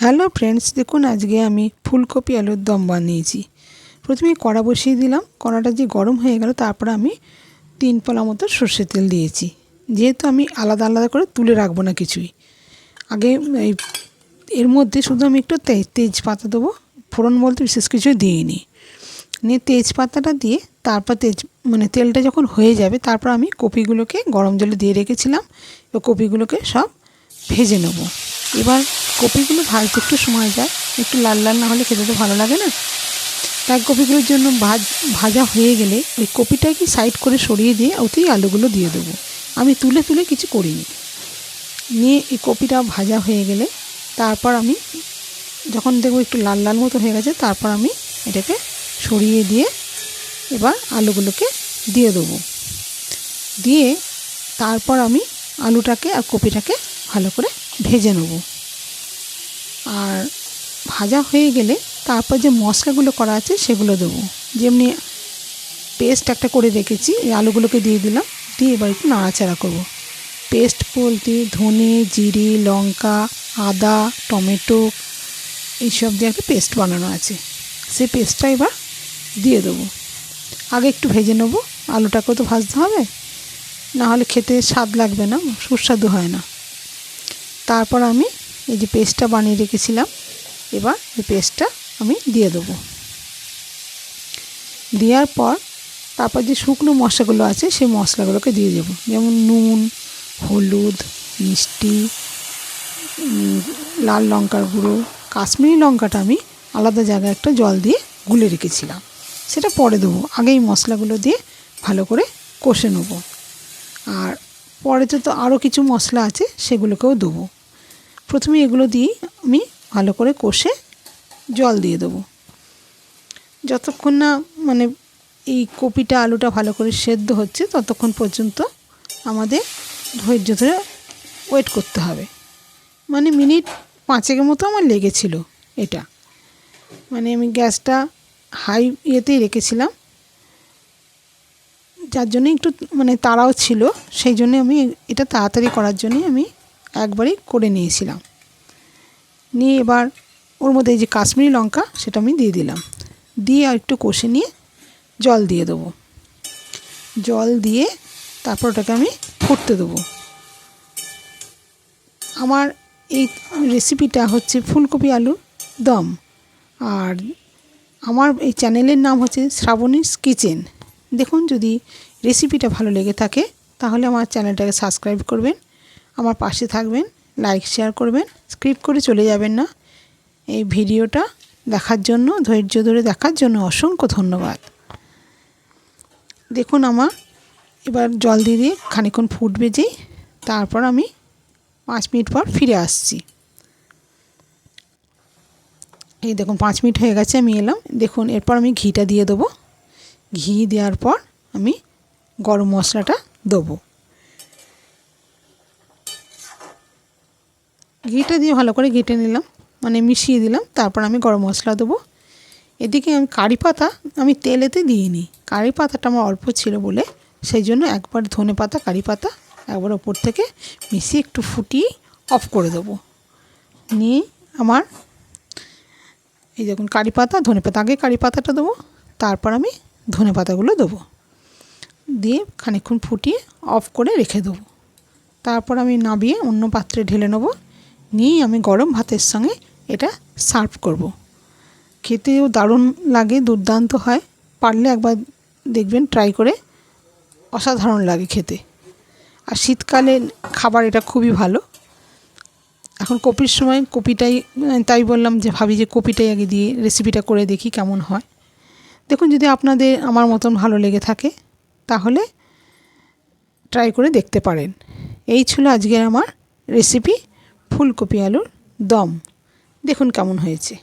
Hello friends দেখুন আজকে আমি ফুলকপি আলুর দম বানিয়েছি। প্রথমে কড়া বসিয়ে দিলাম, কড়াটা যে গরম হয়ে গেল তারপর আমি তিন পলা মতো সর্ষের তেল দিয়েছি। যেহেতু আমি আলাদা আলাদা করে তুলে রাখব না কিছুই। আগে এর মধ্যে শুধু আমি একটু তেজ তেজপাতা দেবো, ফোড়ন বলতে বিশেষ কিছুই দিইনি। নিয়ে তেজপাতাটা দিয়ে তারপর তেজ মানে তেলটা যখন হয়ে যাবে, তারপর আমি কপিগুলোকে গরম জলে দিয়ে রেখেছিলাম ও কপিগুলোকে সব ভেজে নেব। এবার কপিগুলো ভাজতে একটু সময় যায়। একটু লাল লাল না হলে খেতে তো ভালো লাগে না। তাই কপিগুলোর জন্য ভাজ, ভাজা হয়ে গেলে ওই কপিটাকে সাইড করে সরিয়ে দিয়ে ওতেই আলুগুলো দিয়ে দেবো। আমি তুলে তুলে কিছু করিনি। নিয়ে এই কপিটা ভাজা হয়ে গেলে তারপর আমি যখন দেখব একটু লাল লাল মতো হয়ে গেছে, তারপর আমি এটাকে সরিয়ে দিয়ে এবার আলুগুলোকে দিয়ে দেবো। দিয়ে তারপর আমি আলুটাকে আর কপিটাকে ভালো করে ভেজে নেব। আর ভাজা হয়ে গেলে তারপর যে মশলাগুলো করা আছে সেগুলো দেবো। যেমনি পেস্ট একটা করে রেখেছি, এই আলুগুলোকে দিয়ে দিলাম, দিয়ে এবার একটু নাড়াচাড়া করব। পেস্ট বলতে ধনে, জিরে, লঙ্কা, আদা, টমেটো, এইসব দিয়ে একটা পেস্ট বানানো আছে, সেই পেস্টটা এবার দিয়ে দেবো। আগে একটু ভেজে নেব, আলুটাকেও তো ভাজতে হবে না হলে খেতে স্বাদ লাগবে না, সুস্বাদু হয় না। তারপর আমি এই যে পেস্টটা বানিয়ে রেখেছিলাম, এবার এই পেস্টটা আমি দিয়ে দেবো। দেওয়ার পর তারপর যে শুকনো মশলাগুলো আছে, সেই মশলাগুলোকে দিয়ে দেবো। যেমন নুন, হলুদ, মিষ্টি লাল লঙ্কার গুঁড়ো, কাশ্মীরি লঙ্কাটা আমি আলাদা জায়গায় একটা জল দিয়ে গুলে রেখেছিলাম। সেটা পরে দেবো। আগেই মশলাগুলো দিয়ে ভালো করে কষে নেব। আর পরেতে তো আরও কিছু মশলা আছে, সেগুলোকেও দেবো। প্রথমে এগুলো দিয়ে আমি ভালো করে কষে জল দিয়ে দেবো। যতক্ষণ না মানে এই কপিটা, আলুটা ভালো করে সেদ্ধ হচ্ছে, ততক্ষণ পর্যন্ত আমাদের ধৈর্য ধরে ওয়েট করতে হবে। মানে মিনিট পাঁচেকের মতো আমার লেগেছিল এটা। মানে আমি গ্যাসটা হাই ইয়েতেই রেখেছিলাম। যার জন্য একটু মানে তাড়াও ছিল, সেই জন্য আমি এটা তাড়াতাড়ি করার জন্যে আমি একবারই করে নিয়েছিলাম। নিয়ে এবার ওর মধ্যে এই যে কাশ্মীরি লঙ্কা, সেটা আমি দিয়ে দিলাম। দিয়ে আর একটু কষে নিয়ে জল দিয়ে দেবো। জল দিয়ে তারপর ওটাকে আমি ফুটতে দেবো। আমার এই রেসিপিটা হচ্ছে ফুলকপি আলু দম। আর আমার এই চ্যানেলের নাম হচ্ছে শ্রাবণীস কিচেন। দেখুন, যদি রেসিপিটা ভালো লেগে থাকে, তাহলে আমার চ্যানেলটাকে সাবস্ক্রাইব করবেন। আমার পাশে থাকবেন লাইক শেয়ার করবেন স্ক্রিপ্ট করে চলে যাবেন না। এই ভিডিওটা দেখার জন্য, ধৈর্য ধরে দেখার জন্য অসংখ্য ধন্যবাদ। দেখুন আমার, এবার জল দিয়ে দিয়ে খানিক্ষণ ফুটবে যেই তারপর আমি পাঁচ মিনিট পর ফিরে আসছি। এই দেখুন, পাঁচ মিনিট হয়ে গেছে, আমি এলাম। দেখুন, এরপর আমি ঘিটা দিয়ে দেবো। ঘি দেওয়ার পর আমি গরম মশলাটা দেবো। ঘিটা দিয়ে ভালো করে ঘেটে নিলাম মানে মিশিয়ে দিলাম, তারপর আমি গরম মশলা দেবো। এদিকে আমি কারি পাতা আমি তেলেতে দিইনি কারি পাতাটা আমার অল্প ছিল বলে, সেই জন্য একবার ধনে পাতা, কারি পাতা একবার ওপর থেকে মিশিয়ে একটু ফুটিয়ে অফ করে দেবো। নিয়ে আমার এই দেখুন কারি পাতা, ধনে পাতা, আগে কারি পাতাটা দেবো, তারপর আমি ধনে পাতাগুলো দেবো। দিয়ে খানিক্ষণ ফুটিয়ে অফ করে রেখে দেবো। তারপর আমি নাবিয়ে অন্য পাত্রে ঢেলে নেব। নিয়েই আমি গরম ভাতের সঙ্গে এটা সার্ভ করব। খেতেও দারুণ লাগে, দুর্দান্ত হয়। পারলে একবার দেখবেন ট্রাই করে। অসাধারণ লাগে খেতে। আর শীতকালে খাবার এটা খুবই ভালো। এখন কপির সময় কপিটাই তাই বললাম যে ভাবি যে কপিটাই আগে দিয়ে রেসিপিটা করে দেখি কেমন হয়। দেখুন, যদি আপনাদের আমার মতন ভালো লেগে থাকে, তাহলে ট্রাই করে দেখতে পারেন। এই ছিল আজকের আমার রেসিপি ফুলকপি আলুর দম। দেখুন কেমন হয়েছে।